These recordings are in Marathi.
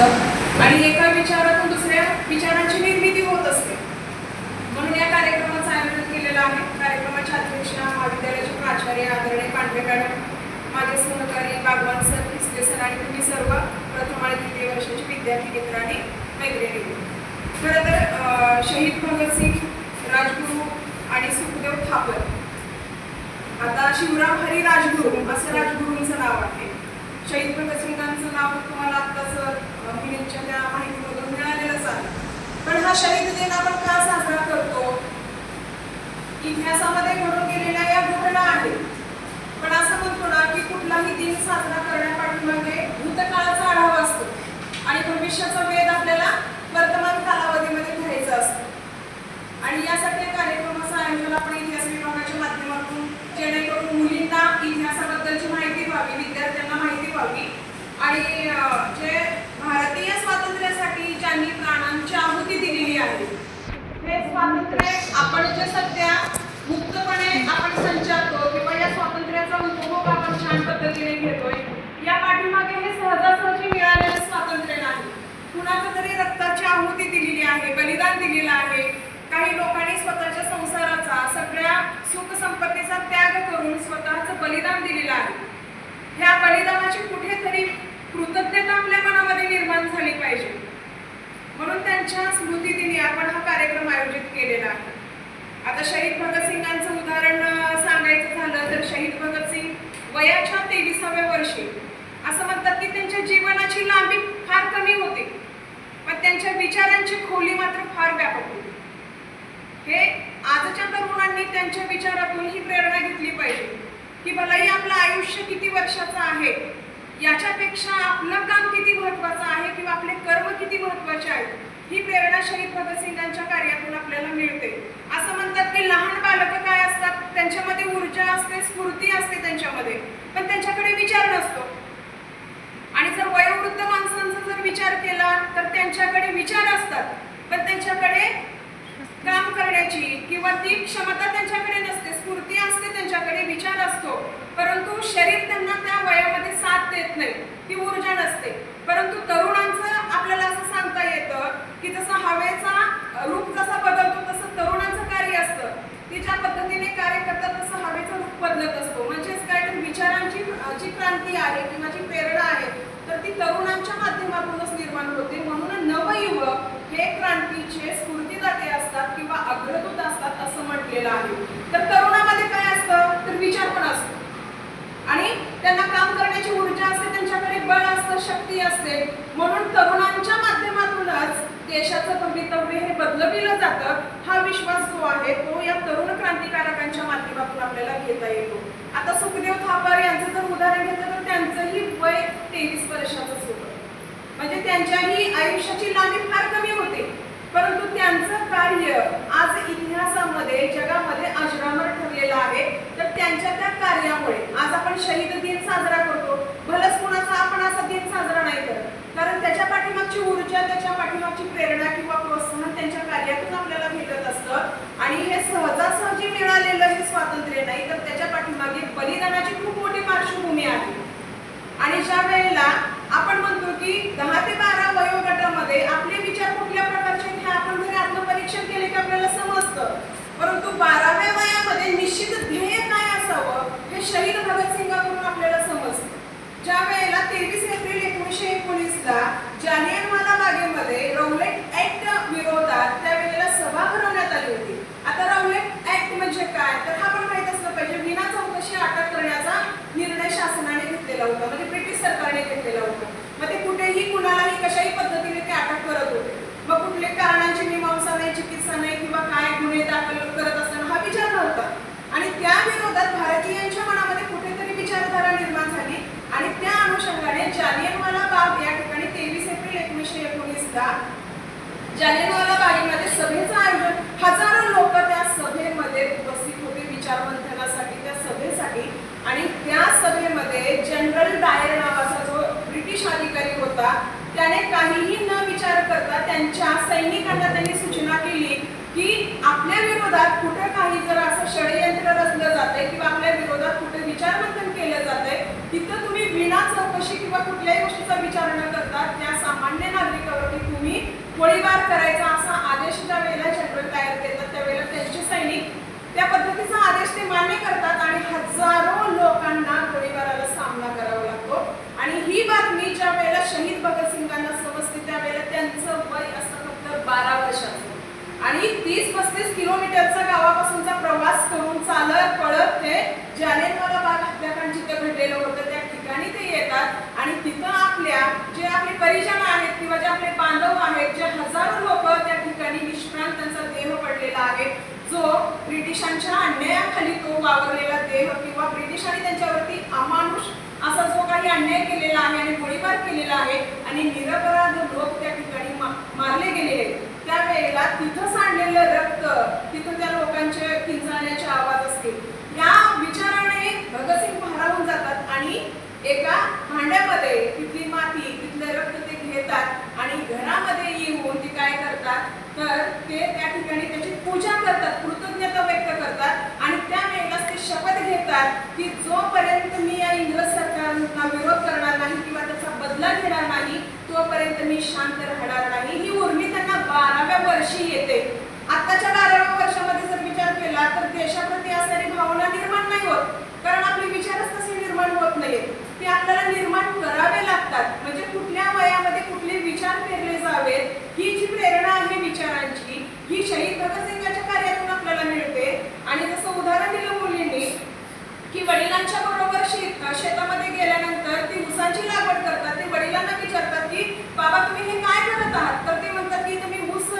असतं. आणि एका विचारातून दुसऱ्या विचारांची निर्मिती होत असते. म्हणून या कार्यक्रमाचं आयोजन केलेलं आहे. कार्यक्रमाच्या अध्यक्षा महाविद्यालयाचे प्राचार्य आदरणीय पांडे मॅडम माझे सहकारी बागवान सर खिसले सर आणि तुम्ही सर्व प्रथम आणि द्वितीय वर्षाचे विद्यार्थी मित्र आणि खरं तर शहीद भगतसिंग राजगुरू आणि सुखदेव थापर आता शिवराम हरी राजगुरू असं राजगुरूंचं नाव आहे. शहीद भगतसिंगांचं नाव तुम्हाला आत्ताच अं, मुलींच्या त्या माहितीमधून मिळालेलंच आहे पण हा शहीद दिन आपण का साजरा करतो इतिहासामध्ये घडून गेलेल्या या घटना आहेत. पण असं म्हणतो ना की कुठलाही दिन साजरा करण्यापाठीमागे भूतकाळाचा आढावा असतो. आणि भविष्याचा वेध आपल्याला वर्तमान कालावधीमध्ये घ्यायचा असतो. आणि यासाठी कार्यक्रमाचं आयोजन आपण इतिहास विभागाच्या माध्यमातून जेणेकरून मुलींना इतिहासाबद्दलची माहिती व्हावी विद्यार्थ्यांना माहिती व्हावी. आणि जे भारतीय स्वातंत्र्यासाठी ज्यांनी प्राणांची आहुती दिलेली आहे हे स्वातंत्र्य आपण जे सध्या मुक्तपणे आपण संचारतो किंवा या स्वातंत्र्याचा उपभोग आपण छान पद्धतीने घेतोय या पाठीमागे हे सहजासहजी मिळालेलं स्वातंत्र्य नाही कुणाचं तरी रक्ताची आहुती दिलेली आहे बलिदान दिलेलं आहे. काही लोकांनी स्वतःच्या संसाराचा सगळ्या सुख संपत्तीचा त्याग करून स्वतःचं बलिदान दिलेलं आहे. ह्या बलिदानाची कुठेतरी कृतज्ञता आपल्या मनामध्ये निर्माण झाली पाहिजे. म्हणून त्यांच्या स्मृतिदिनी आपण हा कार्यक्रम आयोजित केलेला आहे. आता शहीद भगतसिंगांचं उदाहरण सांगायचं झालं तर शहीद भगतसिंग वयाच्या तेविसाव्या वर्षी. असं म्हणतात की त्यांच्या जीवनाची लांबी फार कमी होती. पण त्यांच्या विचारांची खोली मात्र फार व्यापक होती. हे आजच्या तरुणांनी त्यांच्या विचारातून ही प्रेरणा घेतली पाहिजे की भलाही आपलं आयुष्य किती वर्षाचं आहे याच्यापेक्षा आपलं काम किती महत्वाचं आहे किंवा आपले कर्म किती महत्त्वाचे आहेत ही प्रेरणा शहीद भगतसिंगांच्या कार्यातून आपल्याला मिळते. असं म्हणतात की लहान बालकं काय असतात? त्यांच्यामध्ये ऊर्जा असते स्फूर्ती असते त्यांच्यामध्ये पण त्यांच्याकडे विचार नसतो. आणि जर वय जर विचार केला तर त्यांच्याकडे विचार असतात. पण त्यांच्याकडे काम करण्याची किंवा ती क्षमता त्यांच्याकडे नसते स्फूर्ती असते त्यांच्याकडे विचार असतो. परंतु शरीर त्यांना त्या वयामध्ये साथ देत नाही ती ऊर्जा नसते. परंतु तरुणांचं आपल्याला असं सांगता येतं की जसं हवेचा रूप जसा बदलतो तसं तरुणांचं कार्य असतं. ती ज्या पद्धतीने कार्य करतात तसं हवेचं रूप बदलत असतो. म्हणजेच काय? तर विचारांची जी क्रांती आहे किंवा जी प्रेरणा आहे तर ती तरुणांच्या माध्यमातूनच निर्माण होते. म्हणून नवयुवक हे क्रांतीचे स्फूर्तीदाते असतात किंवा अग्रदूत असतात असं म्हटलेलं आहे. तर तरुणामध्ये काय असतं? तर विचार पण असतो. आणि त्यांना काम करण्याची ऊर्जा असते त्यांच्याकडे बळ असतं शक्ती असते. म्हणून तरुणांच्या माध्यमातूनच देशाचं भवितव्य हे बदलविलं जातं. हा विश्वास जो आहे तो या तरुण क्रांतिकारकांच्या माध्यमातून आपल्याला घेता येतो. आता सुखदेव थापर यांचं जर उदाहरण घेतलं तर त्यांचंही वय तेवीस वर्षाचंच होतं म्हणजे त्यांच्याही आयुष्याची लांबी फार कमी होते. परंतु त्यांचं कार्य आज इतिहासामध्ये जगामध्ये अजरामर ठरलेलं आहे. तर त्यांच्या त्या कार्यामुळे आज आपण शहीद दिन साजरा करतो. भलंच कोणाचा आपण असा दिन साजरा नाही करत. कारण त्याच्या पाठीमागची ऊर्जा त्याच्या पाठीमागची प्रेरणा किंवा प्रोत्साहन त्यांच्या कार्यातून आपल्याला भेटत असतं. आणि हे सहजासहजी मिळालेलं स्वातंत्र्य नाही तर त्याच्या पाठीमागे बलिदानाची खूप मोठी पार्श्वभूमी आहे. आणि ज्या वेळेला आपण म्हणतो की दहा ते बारा वयोगटामध्ये आपले विचार कुठल्या प्रकारचे हे आपण जरी आत्मपरीक्षण केले की आपल्याला समजतं परंतु बाराव्या वयामध्ये निश्चित ध्येय काय असावं हे शहीद भगतसिंगाकडून आपल्याला समजतं. ज्या वेळेला तेवीस एप्रिल एकोणीसशे एकोणीसला जालियनवाला बागेमध्ये रौलेट ऍक्ट विरोधात त्यावेळेला सभा भरवण्यात आली होती आता रौलेट ऍक्ट म्हणजे काय तर हा पण माहीत असलं पाहिजे विना चौकशी अटक करण्याचा निर्णय शासनाने घेतलेला होता म्हणजे ब्रिटिश सरकारने घेतलेला होता मग ते कुठेही कुणालाही कशाही पद्धतीने ते अटक करत होते मग कुठले कारणांची मीमांसा नाही चिकित्सा नाही किंवा काय गुन्हे दाखल करत असताना हा विचार नव्हता आणि त्या विरोधात भारतीयांच्या मनामध्ये कुठेतरी विचारधारा निर्माण झाली आणि त्या अनुषंगाने जालियनवाला बाग या ठिकाणी तेवीस एप्रिल एकोणीसशे एकोणीसला जालियनवाला बागेमध्ये सभेचं आयोजन हजारो लोक त्या सभेमध्ये उपस्थित होते विचारमंथनासाठी त्या सभेसाठी. आणि त्या सभेमध्ये जनरल डायर नावाचा जो ब्रिटिश अधिकारी होता त्याने काहीही न विचार करता त्यांच्या सैनिकांना त्यांनी सूचना केली की आपल्या विरोधात कुठे काही जर असं षडयंत्र रचलं जाते किंवा आपल्या विरोधात कुठे विचारमंथन केलं जाते तिथं तुम्ही विना चौकशी किंवा कुठल्याही गोष्टीचा विचार न करता त्या सामान्य गोळीबार करायचा असा आदेश ज्या वेळेला जनरल तयार करतात त्यावेळेला त्यांचे सैनिक त्या पद्धतीचा आदेश ते मान्य करतात आणि हजारो लोकांना गोळीबाराला सामना करावा लागतो. आणि ही बातमी ज्या वेळेला शहीद भगतसिंगांना समजते त्यावेळेला त्यांचं वय असतं फक्त बारा वर्षाचं. आणि तीस पस्तीस किलोमीटरचा गावापासूनचा प्रवास करून चालत पळत ते जालियनवाला बाग हत्याकांड जिथे घडलेलं होतं त्या तिथे येतात आणि तिथं आपल्या जे आपले परिजन आहेत किंवा जे आपले बांधव आहेत जे हजारो लोक त्या ठिकाणी निष्प्राण त्यांचा देह पडलेला आहे जो ब्रिटिशांच्या अन्यायाखाली तो वावरलेला देह किंवा ब्रिटिशांनी त्यांच्यावरती अमानुष असा जो काही अन्याय केलेला आहे आणि गोळीबार केलेला आहे आणि निरपराध लोक त्या ठिकाणी मारले गेलेले आहेत. त्यावेळेला तिथं सांडलेलं रक्त तिथं त्या लोकांचे किंचाळण्याचे आवाज असतील या विचाराने भगतसिंग भारावून जातात आणि एका भांड्यामध्ये तिथली माती तिथले रक्त ते घेतात आणि घरामध्ये येऊन ते काय करतात तर ते त्या ठिकाणी त्याची पूजा करतात कृतज्ञता व्यक्त करतात आणि त्यावेळेलाच ते शपथ घेतात की जोपर्यंत मी या इंग्रज सरकारना विरोध करणार नाही किंवा त्याचा बदला घेणार नाही तोपर्यंत मी शांत राहणार नाही. ही उर्मी त्यांना बाराव्या वर्षी येते. आत्ताच्या बाराव्या वर्षामध्ये जर विचार केला तर देशाप्रती असणारी भावना निर्माण नाही होत. कारण आपले विचारच तसे निर्माण होत नाही ते आपल्याला निर्माण करावे लागतात. म्हणजे कुठल्या वयामध्ये कुठले विचार पेरले जावेत ही जी प्रेरणा आहे विचारांची ही शहीद भगतसिंगाच्या कार्यातून आपल्याला मिळते. आणि जसं उदाहरण दिलं मुलींनी की वडिलांच्या बरोबर शेत शेतामध्ये गेल्यानंतर ती ऊसाची लागवड करतात ते वडिलांना विचारतात की बाबा तुम्ही हे काय करत आहात? तर ते म्हणतात की तुम्ही ऊस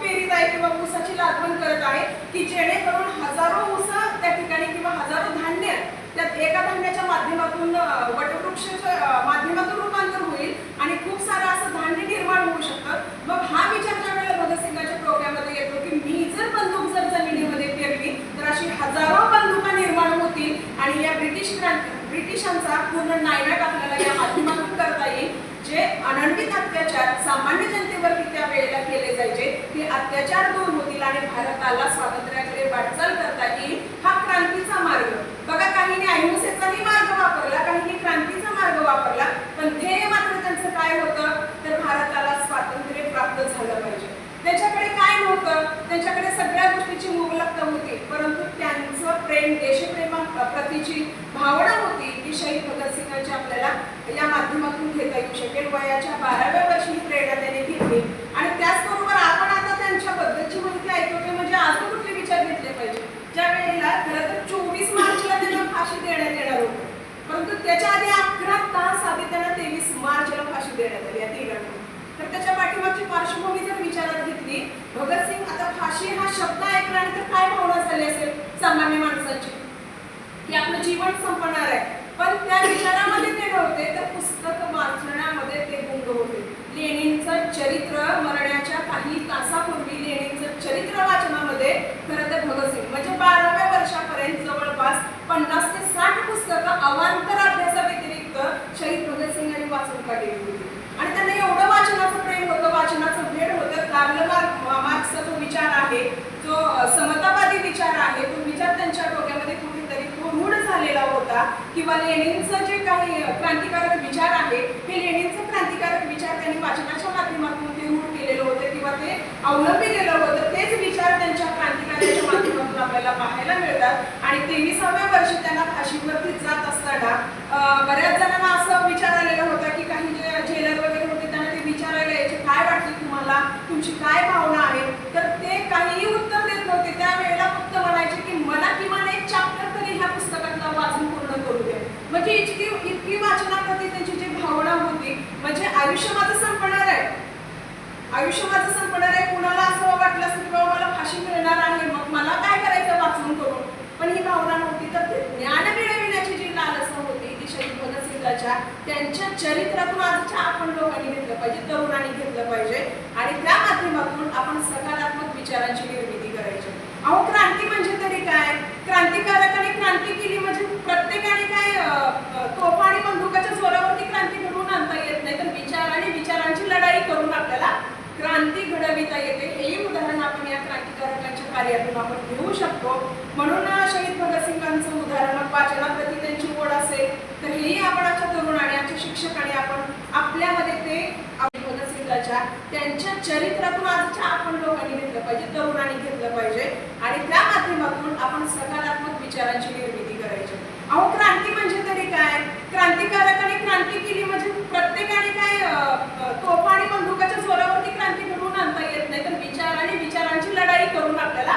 पेरीत आहे किंवा ऊसाची लागवण करत आहे की जेणेकरून हजारो ऊस त्या ठिकाणी किंवा हजारो धान्य त्यात एका धान्याच्या माध्यमातून वटवृक्षाच्या माध्यमातून रूपांतर होईल आणि खूप सारं असं धान्य निर्माण होऊ शकतं. मग हा विचार ज्या वेळेला भगतसिंगाच्या प्रोग्राममध्ये येतो की मी जर बंदूक जर जमिनीमध्ये पेरली तर अशी हजारो बंदुका निर्माण होतील आणि या ब्रिटिश क्रांती ब्रिटिशांचा पूर्ण नायनाट आपल्याला या माध्यमातून करता येईल जे अनन्वित अत्याचार सामान्य जनतेवरती त्या वेळेला केले जायचे. ते अत्याचार दूर होतील आणि भारताला स्वातंत्र्याकडे वाटचाल करता येईल हा क्रांतीचा मार्ग बघा काहींनी अहिंसेचाही मार्ग वापरला काहींनी क्रांतीचा मार्ग वापरला पण ध्येय मात्र त्यांचं काय होतं तर भारताला स्वातंत्र्य प्राप्त झालं पाहिजे. त्याच्याकडे काय नव्हतं? त्यांच्याकडे सगळ्या गोष्टीची मुबलकता होती. परंतु त्यांचं प्रेम देशप्रेमा प्रतीची भावना होती की शहीद भगतसिंगांची आपल्याला या माध्यमातून घेता येऊ शकेल. वयाच्या बाराव्या वर्षी प्रेरणा त्याने घेतली. आणि त्याचबरोबर आपण आता त्यांच्याबद्दलची माहिती ऐकतो ते म्हणजे अजून कुठले विचार घेतले पाहिजे? ज्या वेळेला खरं तर चोवीस मार्चला त्यांना फाशी देण्यात येणार होतं. परंतु त्याच्या आधी अकरा तास आधी त्यांना तेवीस मार्चला फाशी देण्यात आली. या तिघांना. तर त्याच्या पाठीमागची पार्श्वभूमी जर विचारात घेतली भगतसिंग आता फाशी हा शब्द ऐकल्यानंतर काय भावना झाली असेल सामान्य माणसाची? की आपलं जीवन संपणार आहे. पण त्या विचारामध्ये ते नव्हते तर पुस्तक वाचण्यामध्ये ते गुंग होते. लेणींचं चरित्र मरण्याच्या काही तासापूर्वी लेणींचं चरित्र वाचनामध्ये खरं तर भगतसिंग म्हणजे बाराव्या वर्षापर्यंत जवळपास पन्नास ते साठ पुस्तकं अवांतर अभ्यासाव्यतिरिक्त शहीद भगतसिंग यांनी वाचून काढलेली होती. आणि त्यांना एवढं वाचनाचं प्रेम होतं वाचनाचं भेट होतं. कार्ल मार्क्सचा जो विचार आहे जो समतावादी विचार आहे तो विचार त्यांच्या डोक्यामध्ये कुठेतरी तो झालेला होता. किंवा लेणींचं जे काही क्रांतिकारक विचार आहे हे लेणींचं क्रांतिकारक विचार त्यांनी वाचनाच्या माध्यमातून ते रूढ केलेलं होतं. किंवा ते अवलंबिलेलं होतं. तेच विचार त्यांच्या क्रांतिकारकाच्या माध्यमातून आपल्याला पाहायला मिळतात. आणि तेविसाव्या वर्षी त्यांना फाशीवरती जात असताना बऱ्याच जणांना असं विचार आलेला होता की काही जे जेलर वगैरे होते त्यांना ते विचारायला यायचे काय वाटते तुम्हाला? तुमची काय भावना आहे? तर ते काहीही उत्तर देत नव्हते. त्यावेळेला फक्त म्हणायचे की मला किमान एक चॅप्टर तरी ह्या पुस्तकातलं वाचून पूर्ण करू दे म्हणजे इतकी इतकी वाचनाप्रती त्यांची जी भावना होती म्हणजे आयुष्य माझं संपणार आहे. आयुष्य माझं संपणार आहे. कुणाला असं वाटलं असतं की बाबा मला साक्षी मिळणार आहे. मग मला काय करायचं वाचून करून? पण ही भावना नव्हती तर ते ज्ञान मिळविण्याची जी लालसा होती ती शहीद भगतसिंगाच्या त्यांच्या चरित्रातून आजच्या आपण लोकांनी घेतलं पाहिजे तरुणांनी घेतलं पाहिजे. आणि त्या माध्यमातून आपण सकारात्मक विचारांची निर्मिती करायची. अहो क्रांती म्हणजे तरी काय क्रांतिकारकाने क्रांती केली म्हणजे प्रत्येकाने काय अं, अं, तोफा आणि बंदुकाच्या जोरावरती क्रांती घडवून आणता येत नाही तर विचार आणि विचारांची लढाई करून आपल्याला क्रांती घडविता येते हेही उदाहरण आपण या क्रांतिकारकांच्या कार्यातून आपण घेऊ शकतो. म्हणून शहीद भगतसिंगांचं उदाहरण वाचनाप्रती त्यांची ओढ असेल तर हेही आपण आजच्या तरुण आणि आजच्या शिक्षकाने आपण आपल्यामध्ये ते भगतसिंगाच्या त्यांच्या चरित्रातून आजच्या आपण लोकांनी घेतलं पाहिजे तरुणांनी घेतलं पाहिजे आणि त्या माध्यमातून आपण सकारात्मक विचारांची निर्मिती करायची अहो क्रांती म्हणजे तरी काय क्रांतिकारकाने क्रांती केली म्हणजे प्रत्येकाने काय अं, अं, तोफा आणि बंदुकाच्या जोरावरती क्रांती घडवून आणता येत नाही तर विचार आणि विचारांची लढाई करून आपल्याला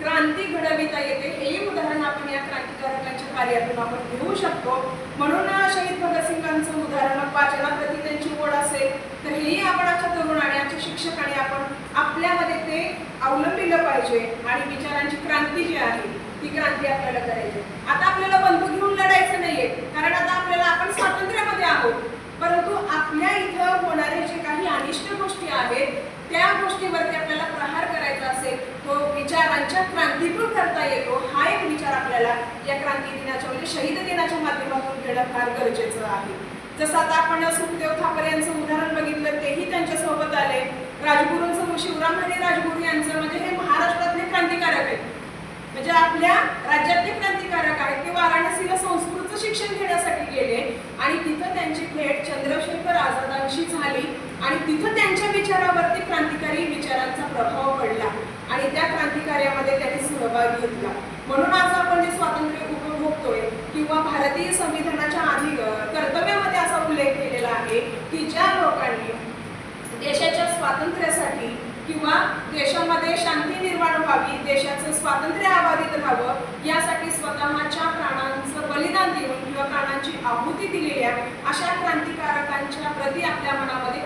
क्रांती घडविता येते हेही उदाहरण आपण या क्रांतिकारकांच्या कार्यातून आपण घेऊ शकतो. म्हणून शहीद भगतसिंगांचं उदाहरण वाचनाप्रती त्यांची ओढ असेल तर हेही आपण आजच्या तरुणाने आजच्या शिक्षकाने आपण आपल्यामध्ये ते अवलंबिलं पाहिजे. आणि विचारांची क्रांती जी आहे ती क्रांती आपल्याला करायची. आता आपल्याला बंदूक घेऊन लढायचं नाहीये कारण आता आपल्याला आपण स्वातंत्र्यामध्ये आहोत. परंतु आपल्या इथं होणारे जे काही अनिष्ट गोष्टी आहेत त्या गोष्टीवरती आपल्याला प्रहार करायचा असेल तो विचारांच्या क्रांतीतून करता येतो. हा एक विचार आपल्याला या क्रांती दिनाच्या म्हणजे शहीद दिनाच्या माध्यमातून घेणं फार गरजेचं आहे. जसं आता आपण सुखदेव ठाकरे यांचं उदाहरण बघितलं तेही त्यांच्यासोबत आले. राजगुरूंचं शिवराम हरी राजगुरू यांचं म्हणजे हे महाराष्ट्रातले क्रांतिकारक आहेत. म्हणजे आपल्या राज्यातले क्रांतिकारक आहेत. ते वाराणसीला संस्कृतचं शिक्षण घेण्यासाठी गेले आणि तिथं त्यांची भेट चंद्रशेखर आझादांशी झाली. आणि तिथं त्यांच्या विचारावरती क्रांतिकारी विचारांचा प्रभाव पडला. आणि त्या क्रांतिकार्यामध्ये त्यांनी सहभाग घेतला. म्हणून आज आपण जे स्वातंत्र्य उपभोगतोय किंवा भारतीय संविधानाच्या आधी कर्तव्यामध्ये असा उल्लेख केलेला आहे की ज्या लोकांनी देशाच्या स्वातंत्र्यासाठी किंवा देशामध्ये शांती निर्माण व्हावी देशाचं स्वातंत्र्य अबाधित राहावं यासाठी स्वतःच्या प्राणांचं बलिदान देऊन किंवा प्राणांची आहुती दिलेल्या अशा क्रांतिकारकांच्या प्रती आपल्या मनामध्ये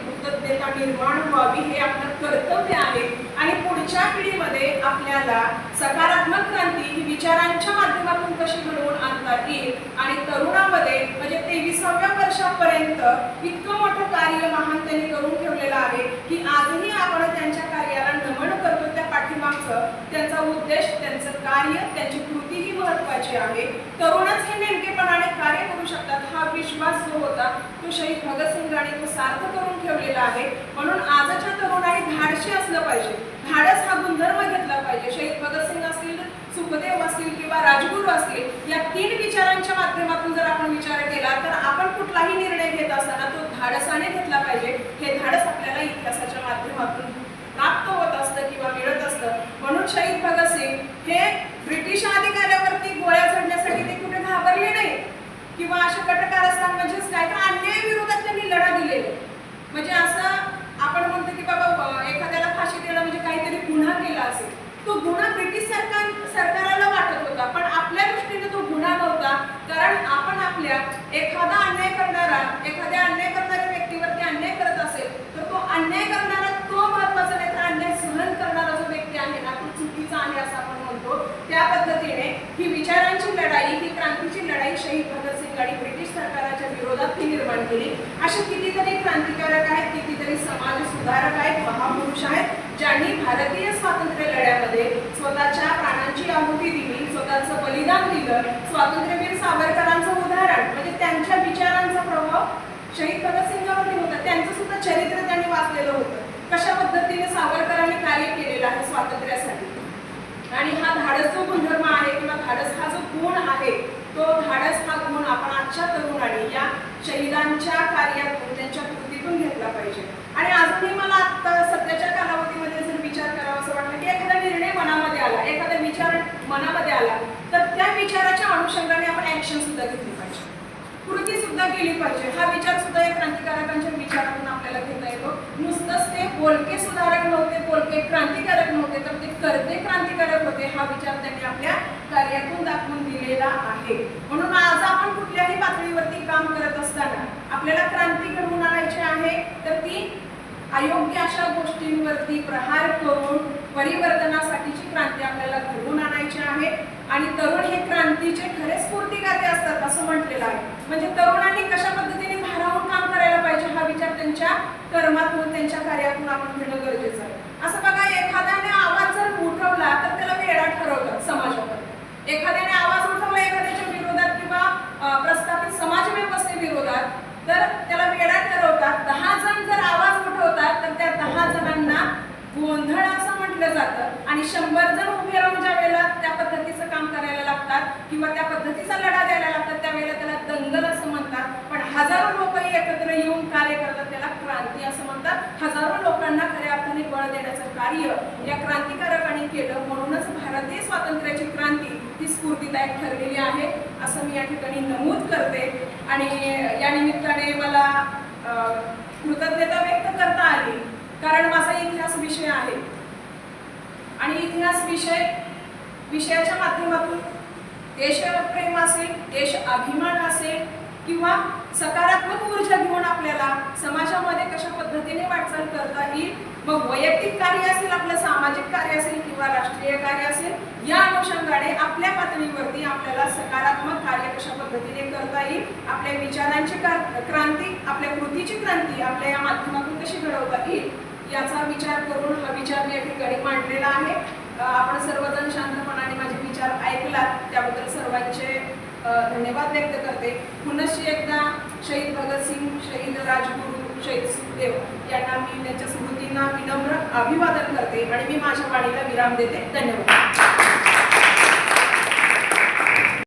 कृतज्ञता निर्माण व्हावी हे आपलं कर्तव्य आहे. आणि पुढच्या पिढीमध्ये आपल्याला सकारात्मक क्रांती ही विचारांच्या माध्यमातून कशी घडवून आणता येईल? आणि तरुणामध्ये म्हणजे तेविसाव्या वर्षापर्यंत इतकं मोठं कार्य महान त्यांनी करून ठेवलेलं आहे की आजही आपण त्यांच्या कार्याला नमन करतो. त्या पाठीमागचं त्यांचा उद्देश त्यांचं कार्य त्यांची कृती महत्वाची आहे. तरुणच हे नेमकेपणाने कार्य करू शकतात हा विश्वास जो होता तो शहीद भगतसिंगांनी तो सार्थ करून ठेवलेला आहे. म्हणून आजच्या तरुणाने धाडशी असलं पाहिजे. धाडस हा गुणधर्म घेतला पाहिजे. शहीद भगतसिंग असतील सुखदेव असतील किंवा राजगुरू असतील या तीन विचारांच्या माध्यमातून जर आपण विचार केला तर आपण कुठलाही निर्णय घेत असताना तो धाडसाने घेतला पाहिजे. हे धाडस आपल्याला इतिहासाच्या माध्यमातून प्राप्त होत असतं किंवा मिळत असतं. म्हणून शहीद भगतसिंग हे ब्रिटिश अधिकाऱ्यावरती गोळ्या झडण्यासाठी ते कुठे घाबरले नाही किंवा अशा म्हणजेच काय तर अन्याय विरोधात त्यांनी लढा दिलेला म्हणजे असं आपण म्हणतो की बाबा एखाद्याला फाशी देणं म्हणजे काहीतरी गुन्हा केला असेल. तो गुन्हा ब्रिटिश सरकार सरकाराला वाटत होता पण आपल्या दृष्टीने तो गुन्हा नव्हता कारण आपण आपल्या एखादा अन्याय करणारा एखाद्या अन्याय करणाऱ्या व्यक्तीवरती अन्याय करत असेल तर तो अन्याय करणारा तो महत्त्वाचा नाही तर अन्याय सहन करणारा जो व्यक्ती आहे ना तो चुकीचा आहे असं आपण म्हणतो. त्या पद्धतीने ही विचारांची लढाई ही क्रांतीची लढाई शहीद भगतसिंग आणि ब्रिटिश सरकाराच्या स्थापन केली. असे कितीतरी क्रांतिकारक आहेत कितीतरी समाज सुधारक आहेत महापुरुष आहेत ज्यांनी भारतीय स्वातंत्र्य लढ्यामध्ये स्वतःच्या प्राणांची आहुती दिली स्वतःचं बलिदान दिलं. स्वातंत्र्यवीर सावरकरांचं उदाहरण म्हणजे त्यांच्या विचारांचा प्रभाव शहीद भगतसिंगावरती होता. त्यांचं सुद्धा चरित्र त्यांनी वाचलेलं होतं. कशा पद्धतीने सावरकरांनी कार्य केलेलं आहे स्वातंत्र्यासाठी? आणि हा धाडस जो गुणधर्म आहे किंवा धाडस हा जो गुण आहे तो धाडस हा गुण आपण आजच्या तरुणांनी या शहीदांच्या कार्यातून त्यांच्या कृतीतून घेतला पाहिजे. आणि अजूनही मला आता सध्याच्या कालावधीमध्ये जर विचार करावा असं वाटलं की एखादा निर्णय मनामध्ये आला एखादा विचार मनामध्ये आला तर त्या विचाराच्या अनुषंगाने आपण ऍक्शन सुद्धा घेतली पाहिजे. कृती सुद्धा केली पाहिजे. हा विचार सुद्धा या क्रांतिकारकांच्या विचारातून आपल्याला घेता येतो. नुसतंच ते बोलके सुधारक नव्हते बोलके क्रांतिकारक नव्हते तर ते करते क्रांतिकारक होते हा विचार त्यांनी आपल्या कार्यातून दाखवून दिलेला आहे. म्हणून पातळीवरती काम करत असताना आपल्याला क्रांती घडवून आणायची आहे तर ती अयोग्य अशा गोष्टींवरती प्रहार करून परिवर्तनासाठीची क्रांती आपल्याला घडवून आणायची आहे. आणि तरुण हे क्रांतीचे खरे स्फूर्तिगाते असतात असं म्हटलेलं आहे. म्हणजे तरुणांनी कशा पद्धतीने भारावून काम करायला पाहिजे हा विचार त्यांच्या कर्मातून त्यांच्या कार्यातून आपण घेणं गरजेचं आहे. असं बघा एखाद्याने आवाज जर उठवला तर त्याला वेडा ठरवतात समाजामध्ये. एखाद्याने आवाज उठवला एखाद्याच्या विरोधात किंवा अं, प्रस्थापित समाज व्यवस्थेविरोधात तर त्याला वेडा ठरवतात दहा जण जर आवाज उठवतात तर त्या दहा जणांना गोंधळ असं म्हटलं जातं. आणि शंभर जण उभे राहून ज्या वेळेला त्या पद्धतीचं काम करायला लागतात किंवा त्या पद्धतीचा लढा द्यायला लागतात त्यावेळेला त्याला दंगल असं हजारो लोक एकत्र येऊन कार्य करतात त्याला क्रांती असं म्हणतात. हजारो लोकांना खऱ्या अर्थाने बळ देण्याचं कार्य या क्रांतिकारकांनी केलं. म्हणूनच भारतीय स्वातंत्र्याची क्रांती ही स्फूर्तीदायक ठरलेली आहे असं मी या ठिकाणी नमूद करते. आणि या निमित्ताने मला कृतज्ञता व्यक्त करता आली कारण माझा इतिहास विषय आहे. आणि इतिहास विषय विषयाच्या माध्यमातून देशप्रेम असेल देश अभिमान असेल किंवा सकारात्मक ऊर्जा घेऊन आपल्याला समाजामध्ये कशा पद्धतीने वाटचाल करता येईल? मग वैयक्तिक कार्य असेल आपलं सामाजिक कार्य असेल किंवा राष्ट्रीय कार्य असेल या अनुषंगाने आपल्या पातळीवरती आपल्याला सकारात्मक कार्य कशा पद्धतीने करता येईल? आपल्या विचारांची क्रांती आपल्या कृतीची क्रांती आपल्या या माध्यमातून कशी घडवता येईल? याचा विचार करून हा विचार मी या ठिकाणी मांडलेला आहे. आपण सर्वजण शांतपणाने माझे विचार ऐकलात त्याबद्दल सर्वांचे धन्यवाद व्यक्त करते. पुनश्च एकदा शहीद भगतसिंग शहीद राजगुरू शहीद सुखदेव यांना मी त्यांच्या स्मृतींना विनम्र अभिवादन करते आणि मी माझ्या वाणीला विराम देते. धन्यवाद.